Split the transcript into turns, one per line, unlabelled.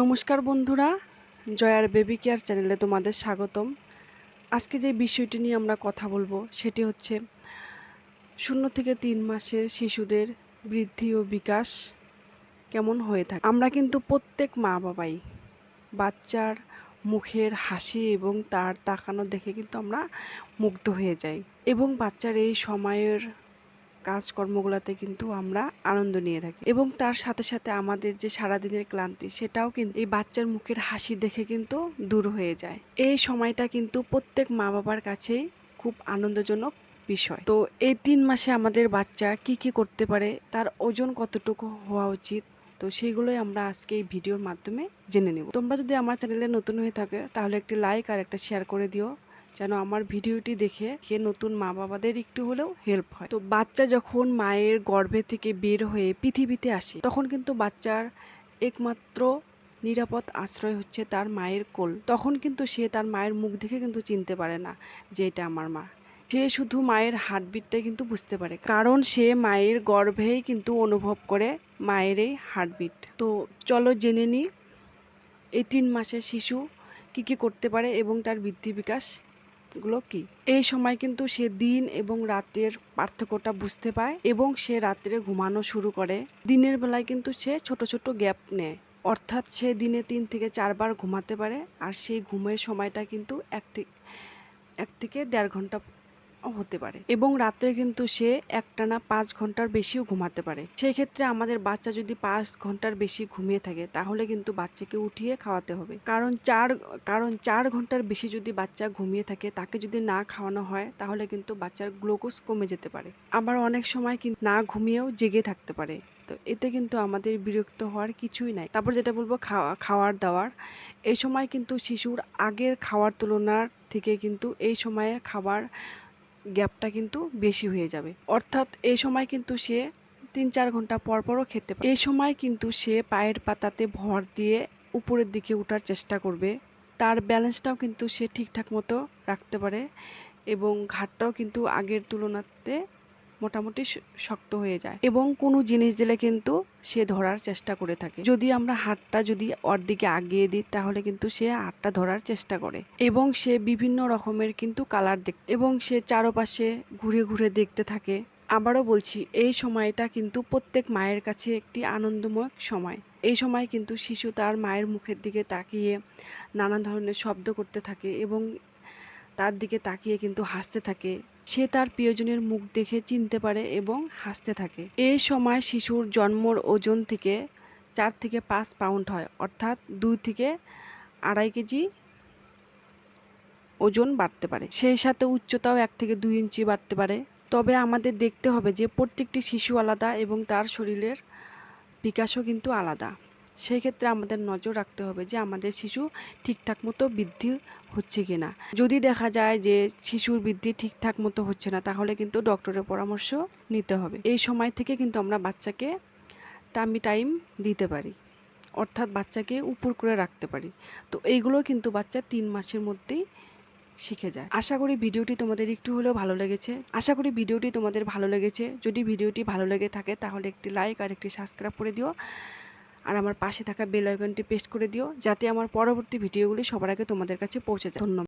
নমস্কার বন্ধুরা, জয়ার বেবি কেয়ার চ্যানেলে তোমাদের স্বাগতম। আজকে যে বিষয়টি নিয়ে আমরা কথা বলব, সেটি হচ্ছে শূন্য থেকে তিন মাসের শিশুদের বৃদ্ধি ও বিকাশ কেমন হয়ে থাকে। আমরা কিন্তু প্রত্যেক মা বাবাই বাচ্চার মুখের হাসি এবং তার তাকানো দেখে কিন্তু আমরা মুগ্ধ হয়ে যাই এবং বাচ্চার এই সময়ের কাজকর্মগুলোতে কিন্তু আমরা আনন্দ নিয়ে থাকি। এবং তার সাথে সাথে আমাদের যে সারাদিনের ক্লান্তি, সেটাও কিন্তু এই বাচ্চার মুখের হাসি দেখে কিন্তু দূর হয়ে যায়। এই সময়টা কিন্তু প্রত্যেক মা বাবার কাছেই খুব আনন্দজনক বিষয়। তো এই তিন মাসে আমাদের বাচ্চা কি কি করতে পারে, তার ওজন কতটুকু হওয়া উচিত, তো সেইগুলোই আমরা আজকে এই ভিডিওর মাধ্যমে জেনে নেব। তোমরা যদি আমার চ্যানেলে নতুন হয়ে থাকে, তাহলে একটি লাইক আর একটা শেয়ার করে দিও। যেন আমার ভিডিওটি দেখে সে নতুন মা বাবাদের একটু হলেও হেল্প হয়। তো বাচ্চা যখন মায়ের গর্ভে থেকে বের হয়ে পৃথিবীতে আসে, তখন কিন্তু বাচ্চার একমাত্র নিরাপদ আশ্রয় হচ্ছে তার মায়ের কোল। তখন কিন্তু সে তার মায়ের মুখ দেখে কিন্তু চিনতে পারে না যে এটা আমার মা। সে শুধু মায়ের হার্টবিটটাই কিন্তু বুঝতে পারে, কারণ সে মায়ের গর্ভেই কিন্তু অনুভব করে মায়ের এই হার্টবিট তো চলো জেনে নিই এই তিন মাসের শিশু কি কি করতে পারে এবং তার বৃদ্ধি বিকাশ গুলো কি? এই সময় কিন্তু সে দিন এবং রাতের পার্থক্যটা বুঝতে পায় এবং সে রাত্রে ঘুমানো শুরু করে। দিনের বেলায় কিন্তু সে ছোট ছোট গ্যাপ নেয়। অর্থাৎ সে দিনে তিন থেকে চারবার ঘুমাতে পারে আর সেই ঘুমের সময়টা কিন্তু এক থেকে এক থেকে দেড় ঘণ্টা হতে পারে। এবং রাত্রে কিন্তু সে একটানা পাঁচ ঘণ্টার বেশিও ঘুমাতে পারে। সেই ক্ষেত্রে আমাদের বাচ্চা যদি পাঁচ ঘণ্টার বেশি ঘুমিয়ে থাকে, তাহলে কিন্তু বাচ্চাকে উঠিয়ে খাওয়াতে হবে। কারণ চার কারণ চার ঘণ্টার বেশি যদি বাচ্চা ঘুমিয়ে থাকে, তাকে যদি না খাওয়ানো হয়, তাহলে কিন্তু বাচ্চার গ্লুকোজ কমে যেতে পারে। আবার অনেক সময় কিন্তু না ঘুমিয়েও জেগে থাকতে পারে। তো এতে কিন্তু আমাদের বিরক্ত হওয়ার কিছুই নাই। তারপর যেটা বলব, খাওয়া, খাওয়ার দাওয়ার। এই সময় কিন্তু শিশুর আগের খাওয়ার তুলনার থেকে কিন্তু এই সময়ের খাবার গ্যাপটা কিন্তু বেশি হয়ে যাবে। অর্থাৎ এই সময় কিন্তু সে তিন চার ঘণ্টা পরপরও খেতে পারে। এই সময় কিন্তু সে পায়ের পাতাতে ভর দিয়ে উপরের দিকে ওঠার চেষ্টা করবে। তার ব্যালেন্সটাও কিন্তু সে ঠিকঠাক মতো রাখতে পারে এবং ঘাটটাও কিন্তু আগের তুলনাতে মোটামুটি শক্ত হয়ে যায়। এবং কোনো জিনিস দিলে কিন্তু সে ধরার চেষ্টা করে থাকে। যদি আমরা হাতটা যদি ওর দিকে আগিয়ে দিই, তাহলে কিন্তু সে হাতটা ধরার চেষ্টা করে। এবং সে বিভিন্ন রকমের কিন্তু কালার দেখ, এবং সে চারপাশে ঘুরে ঘুরে দেখতে থাকে। আবারও বলছি, এই সময়টা কিন্তু প্রত্যেক মায়ের কাছে একটি আনন্দময় সময়। এই সময় কিন্তু শিশু তার মায়ের মুখের দিকে তাকিয়ে নানা ধরনের শব্দ করতে থাকে এবং তার দিকে তাকিয়ে কিন্তু হাসতে থাকে। সে তার প্রিয়জনের মুখ দেখে চিনতে পারে এবং হাসতে থাকে। এই সময় শিশুর জন্মর ওজন থেকে চার থেকে পাঁচ পাউন্ড হয়, অর্থাৎ দুই থেকে আড়াই কেজি ওজন বাড়তে পারে। সেই সাথে উচ্চতাও এক থেকে দুই ইঞ্চি বাড়তে পারে। তবে আমাদের দেখতে হবে যে প্রত্যেকটি শিশু আলাদা এবং তার শরীরের বিকাশও কিন্তু আলাদা। সেই ক্ষেত্রে আমাদের নজর রাখতে হবে যে আমাদের শিশু ঠিকঠাক মতো বৃদ্ধি হচ্ছে কি না। যদি দেখা যায় যে শিশুর বৃদ্ধি ঠিকঠাক মতো হচ্ছে না, তাহলে কিন্তু ডক্টরের পরামর্শ নিতে হবে। এই সময় থেকে কিন্তু আমরা বাচ্চাকে টামি টাইম দিতে পারি, অর্থাৎ বাচ্চাকে উপর করে রাখতে পারি। তো এইগুলো কিন্তু বাচ্চা তিন মাসের মধ্যেই শিখে যায়। আশা করি ভিডিওটি তোমাদের একটু হলেও ভালো লেগেছে। আশা করি ভিডিওটি তোমাদের ভালো লেগেছে। যদি ভিডিওটি ভালো লেগে থাকে, তাহলে একটি লাইক আর একটি সাবস্ক্রাইব করে দিও। আর আমার পাশে থাকা বেল আইকনটি পেস্ট করে দিও যাতে আমার পরবর্তী ভিডিওগুলি সবার আগে তোমাদের কাছে পৌঁছে যায়। ধন্যবাদ।